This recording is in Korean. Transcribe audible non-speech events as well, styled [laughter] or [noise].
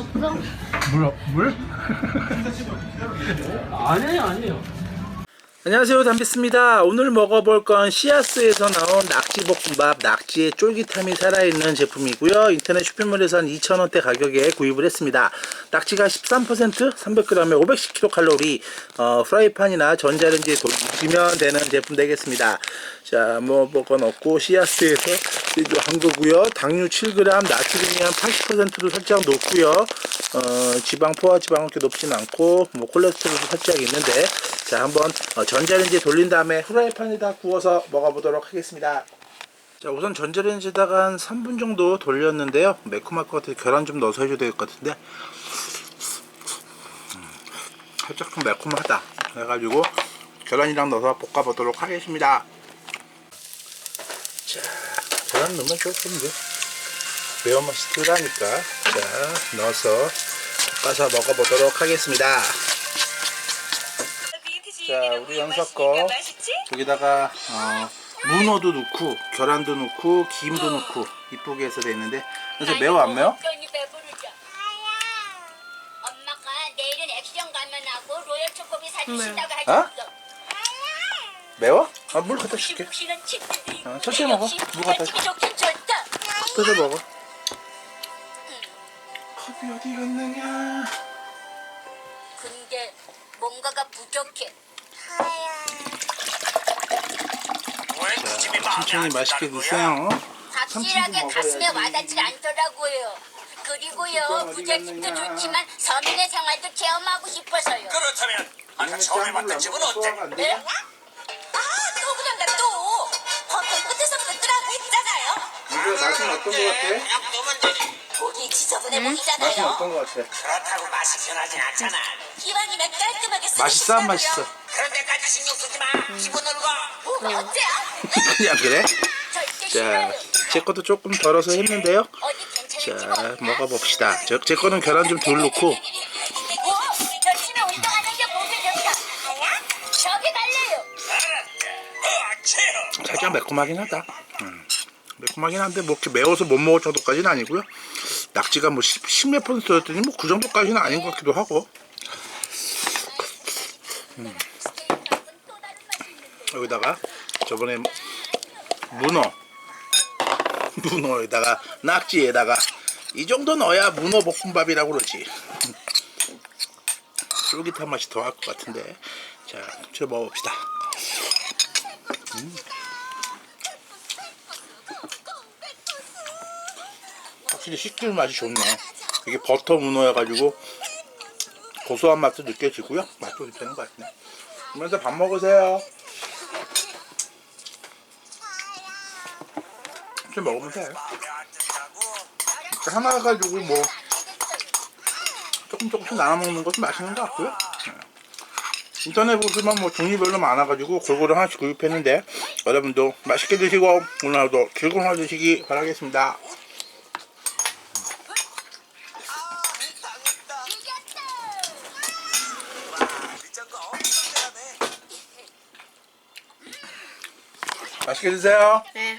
없어? 물? 물? 아니에요, 아니에요. 안녕하세요 담비스입니다 오늘 먹어볼 건 씨앗스에서 나온 낙지볶음밥 낙지의 쫄깃함이 살아있는 제품이고요 인터넷 쇼핑몰에선 2,000원대 가격에 구입을 했습니다 낙지가 13% 300g에 510kcal 어, 프라이팬이나 전자레인지에 돌리시면 되는 제품 되겠습니다. 자뭐 뭐가 넣고 씨앗스에서 한 거고요. 당류 7g 나트륨이 한 80%로 살짝 높고요. 어, 지방 포화 지방은 그렇게 높진 않고 뭐 콜레스테롤도 살짝 있는데 자 한번 어, 전자레인지에 돌린 다음에 후라이팬에다 구워서 먹어보도록 하겠습니다. 자 우선 전자레인지에다가 한 3분 정도 돌렸는데요. 매콤할 것 같아서 계란 좀 넣어서 해줘야 될 것 같은데 음, 살짝 좀 매콤하다. 그래가지고 계란이랑 넣어서 볶아보도록 하겠습니다. 자 계란 넣으면 조금 매운맛이 덜하니까. 자 넣어서 볶아서 먹어보도록 하겠습니다. 자 우리 연석 거 여기다가 어, 문어도 넣고 계란도 넣고 김도 넣고 이쁘게 해서 돼 있는데. 연석 매워 안 매워? 사주신다고? 하셨어. 매워? 아 물 갖다 줄게 어, 천천히 먹어. 물 갖다 좋다. 뜯어 먹어 컵이 어디 갔느냐 근데 뭔가가 부족해. 자 천천히 맛있게 드세요 확실하게 가슴에. 와닿지 않더라고요. 그리고요 부잣집도. 좋지만 서민의 생활도 체험하고 싶어서요. 그렇다면 아까 처음에 봤던 집은 어때? 네? 아또 그런가 또 버튼 끝에서부터 끄라고 했잖아요. 이거 맛은 어떤 거 같아? 그냥 넣으면 되지 보기 지저분해 맛은 보이잖아요. 어떤 거 같아? 그렇다고 맛이 변하진 않잖아 기왕이면 깔끔하게 쓰고 맛있어 안 싶다고요. 맛있어? 그런 데까지 신경 쓰지 마 집어넣는 거 뭐가 어때요? [laughs] 그냥 그래? 절대 싫어요. 자제 것도 조금 덜어서 했는데요 어디 자? 먹어봅시다. 저, 제 거는 계란 좀 덜 넣고. 살짝 매콤하긴 하다. 음, 매콤하긴 한데 뭐 이렇게 매워서 못 먹을 정도까지는 아니고요. 낙지가 뭐 10, 몇 퍼센트였더니 뭐 그 정도까지는 아닌 것 같기도 하고. 음. 여기다가 저번에 문어 문어에다가 낙지에다가 이 정도 넣어야 문어 볶음밥이라고 그러지. 쫄깃한 맛이 더할 것 같은데. 자 저 먹어봅시다. 확실히 식질 맛이 좋네. 이게 버터 문어여가지고 고소한 맛도 느껴지고요. 맛도 괜찮은 것 같네. 그러면서 밥 먹으세요 좀 먹으면 돼 하나 가지고 뭐 조금 조금씩 나눠 먹는 것도 맛있는 것 같고요 네. 인터넷 보시면 뭐 종류별로 많아가지고 골고루 하나씩 구입했는데 여러분도 맛있게 드시고 오늘 하루도 즐거운 하루 되시기 바라겠습니다 맛있게 드세요 네.